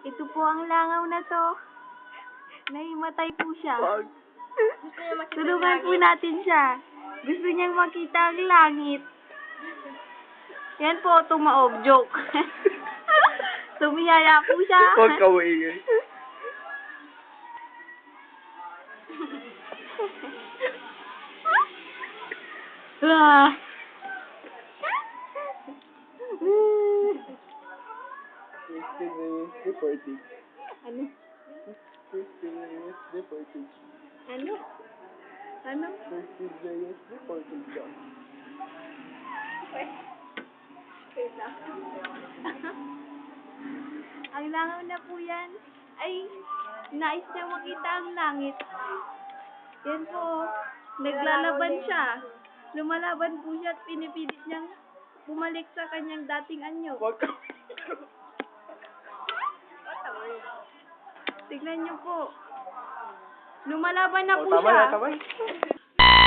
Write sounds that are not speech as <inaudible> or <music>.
Ito po ang langaw na to. Nahimatay po siya. Wag. Tulungan po natin siya. Gusto niyang makita ang langit. Yan po, tumaob. Joke. <laughs> Tumiyaya po siya. Huwag ka maingay. Ah. Fifteen minutes deported. ano? Fifteen minutes deported. Ano? Ano? Fifteen minutes deported ka. ang langaw na po yan. Ay, nais niya makita ang langit. Yan po. Naglalaban siya. Lumalaban po siya at pinipilit niyang bumalik sa kanyang dating anyo. Huwag Tignan niyo po. Lumalaban na Oh, po tama siya. na, tama na.